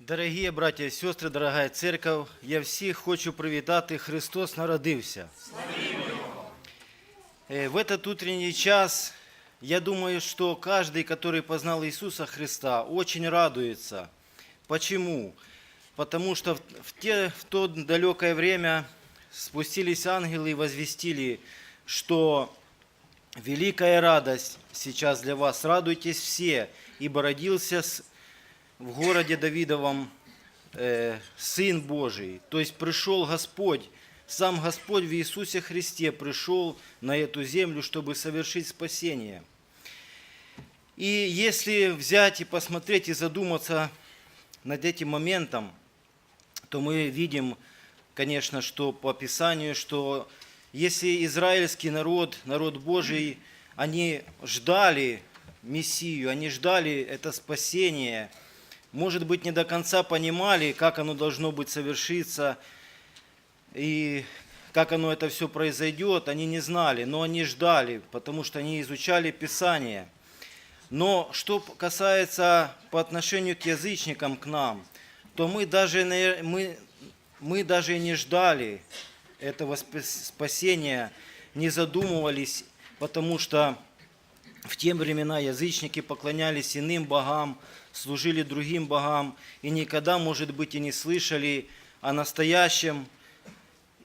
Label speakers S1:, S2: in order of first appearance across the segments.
S1: Дорогі браті і сестри, дорога церква, я всіх хочу привітати, Христос народився. Э, В этот утренний час, я думаю, что каждый, который познал Иисуса Христа, очень радуется. Почему? Потому что в, в те, в то далекое время спустились ангелы и возвестили, что великая радость сейчас для вас. Радуйтесь все, ибо родился с- в городе Давидовом э, Сын Божий. То есть пришел Господь, сам Господь в Иисусе Христе пришел на эту землю, чтобы совершить спасение. И если взять и посмотреть и задуматься над этим моментом, то мы видим, конечно, что по Писанию, что если израильский народ, народ Божий, они ждали Мессию, они ждали это спасение, может быть, не до конца понимали, как оно должно быть совершиться, и как оно это все произойдет, они не знали, но они ждали, потому что они изучали Писание. Но что касается по отношению к язычникам, к нам, то мы даже, не- мы, мы даже не ждали этого спа- спасения, не задумывались, потому что в те времена язычники поклонялись иным богам, служили другим богам и никогда, может быть, и не слышали о настоящем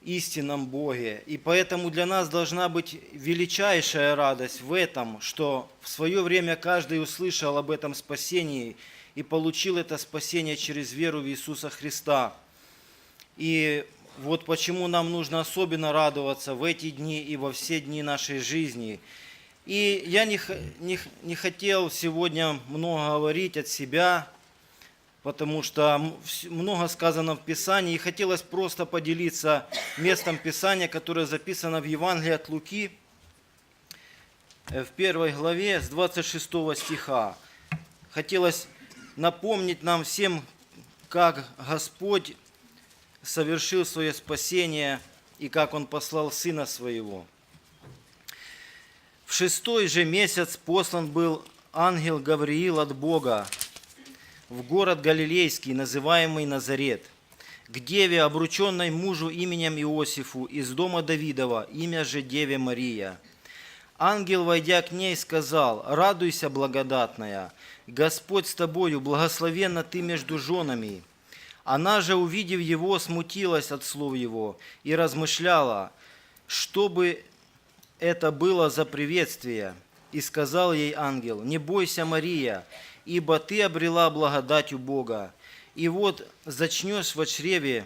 S1: истинном Боге. И поэтому для нас должна быть величайшая радость в этом, что в свое время каждый услышал об этом спасении и получил это спасение через веру в Иисуса Христа. И вот почему нам нужно особенно радоваться в эти дни и во все дни нашей жизни. И я не, не не хотел сегодня много говорить от себя, потому что много сказано в Писании, и хотелось просто поделиться местом Писания, которое записано в Евангелии от Луки, э, в первой главе с 26 стиха. Хотелось напомнить нам всем, как Господь совершил свое спасение и как Он послал Сына Своего. В шестой же месяц послан был ангел Гавриил от Бога в город Галилейский, называемый Назарет, к деве, обрученной мужу именем Иосифу из дома Давидова, имя же деве Мария. Ангел, войдя к ней, сказал, «Радуйся, благодатная, Господь с тобою, благословенна ты между женами». Она же, увидев его, смутилась от слов его и размышляла, что бы это было за приветствие. И сказал ей ангел, не бойся, Мария, ибо ты обрела благодать у Бога. И вот зачнешь в чреве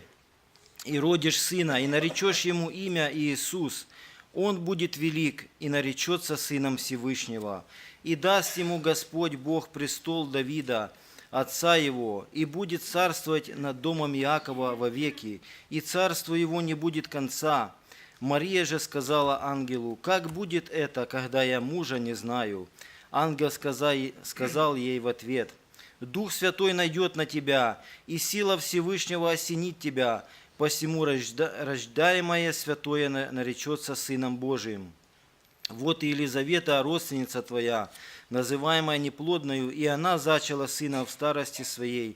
S1: и родишь сына, и наречешь ему имя Иисус. Он будет велик и наречется сыном Всевышнего. И даст ему Господь Бог престол Давида, отца его, и будет царствовать над домом Иакова вовеки, и царству его не будет конца. Мария же сказала ангелу, «Как будет это, когда я мужа не знаю?» Ангел сказал, ей в ответ, «Дух Святой найдет на тебя, и сила Всевышнего осенит тебя, посему рожда- рождаемое святое на- наречется Сыном Божиим». Вот и Елизавета, родственница твоя, называемая неплодною, и она зачала сына в старости своей,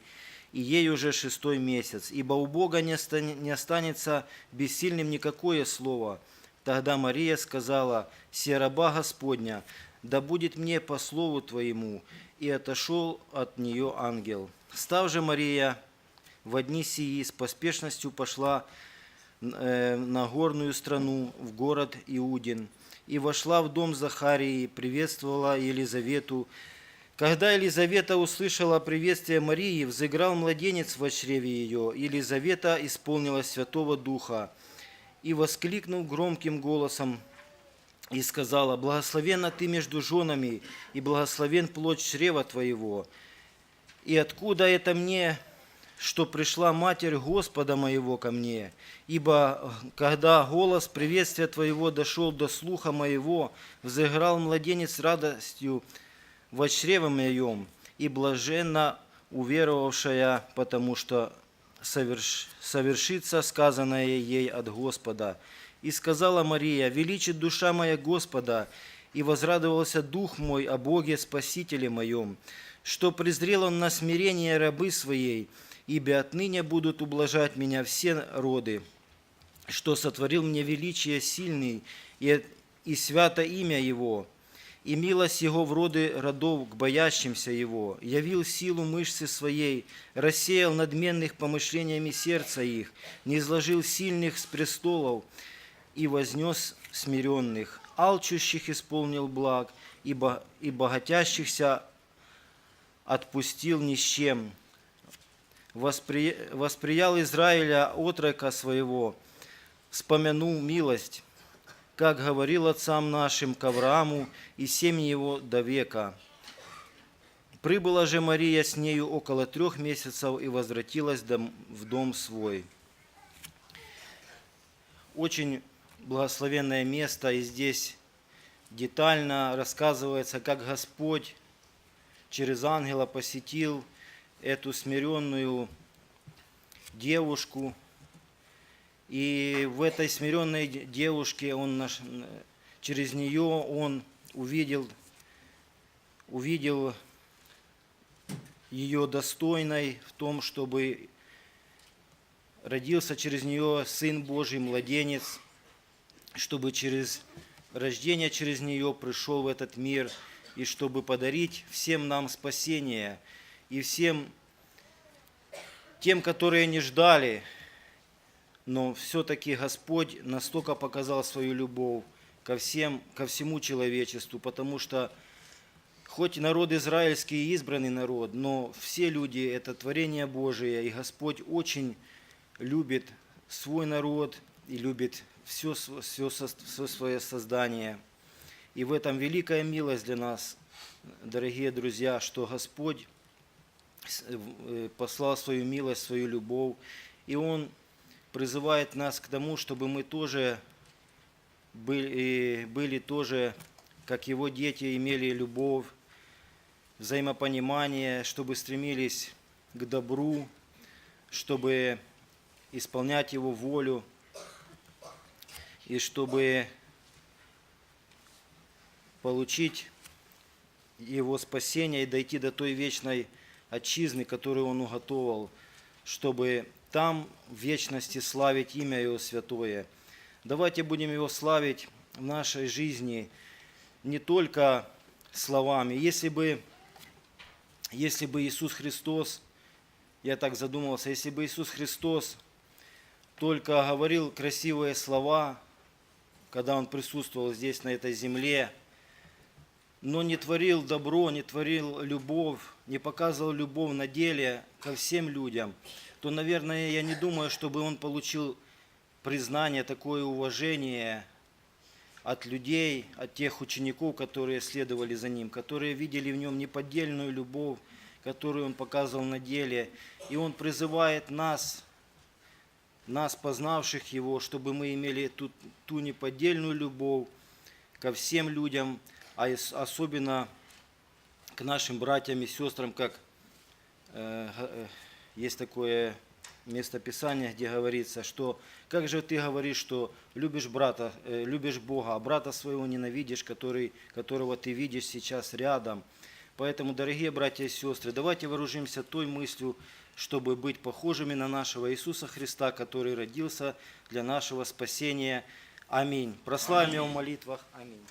S1: и ей уже шестой месяц. Ибо у Бога не остан- не останется бессильным никакое слово. Тогда Мария сказала, «Се раба Господня, да будет мне по слову Твоему». И отошел от нее ангел. Став же Мария в одни сии с поспешностью пошла э, на горную страну, в город Иудин, и вошла в дом Захарии, приветствовала Елизавету. Когда Елизавета услышала приветствие Марии, взыграл младенец в чреве ее. Елизавета исполнилась Святого Духа и, воскликнув громким голосом, и сказала, «Благословенна ты между женами, и благословен плод чрева твоего. И откуда это мне, что пришла Матерь Господа моего ко мне? Ибо когда голос приветствия Твоего дошел до слуха моего, взыграл младенец радостью во чреве моем, и блаженна уверовавшая, потому что соверш- совершится сказанное ей от Господа. И сказала Мария, «Величит душа моя Господа, и возрадовался дух мой о Боге Спасителе моем, что презрел он на смирение рабы своей, ибо отныне будут ублажать меня все роды, что сотворил мне величие сильный, и, и свято имя Его, и милость Его в роды родов к боящимся Его, явил силу мышцы своей, рассеял надменных помышлениями сердца их, не изложил сильных с престолов, и вознес смиренных, алчущих исполнил благ, и, и богатящихся отпустил ни с чем. Воспри- Восприял Израиля отрока своего, вспомянул милость, как говорил отцам нашим к Аврааму и семье его до века. Прибыла же Мария с нею около трех месяцев и возвратилась в дом свой. Очень благословенное место, и здесь детально рассказывается, как Господь через ангела посетил эту смиренную девушку. И в этой смиренной де- девушке он наш- через нее он увидел, увидел ее достойной в том, чтобы родился через нее Сын Божий, младенец, чтобы через рождение через нее пришел в этот мир, и чтобы подарить всем нам спасение, и всем тем, которые не ждали, но все-таки Господь настолько показал свою любовь ко, всем, ко всему человечеству, потому что хоть народ израильский избранный народ, но все люди – это творение Божие, и Господь очень любит свой народ и любит все, все, все свое создание. И в этом великая милость для нас, дорогие друзья, что Господь э, послал свою милость, свою любовь, и Он призывает нас к тому, чтобы мы тоже были, были тоже, как Его дети, имели любовь, взаимопонимание, чтобы стремились к добру, чтобы исполнять Его волю, и чтобы получить Его спасение и дойти до той вечной отчизны, которую Он уготовал, чтобы там в вечности славить имя Его святое. Давайте будем Его славить в нашей жизни не только словами. Если бы, если бы Иисус Христос, я так задумался, если бы Иисус Христос только говорил красивые слова, когда Он присутствовал здесь, на этой земле, но не творил добро, не творил любовь, не показывал любовь на деле ко всем людям, то, наверное, я не думаю, чтобы он получил признание, такое уважение от людей, от тех учеников, которые следовали за ним, которые видели в нем неподдельную любовь, которую он показывал на деле. И он призывает нас, нас, познавших его, чтобы мы имели ту, ту неподдельную любовь ко всем людям, а особенно к нашим братьям и сестрам, как э, э, есть такое местописание, где говорится, что как же ты говоришь, что любишь брата, э, любишь Бога, а брата своего ненавидишь, который, которого ты видишь сейчас рядом. Поэтому, дорогие братья и сестры, давайте вооружимся той мыслью, чтобы быть похожими на нашего Иисуса Христа, который родился для нашего спасения. Аминь. Прославим Его в молитвах. Аминь.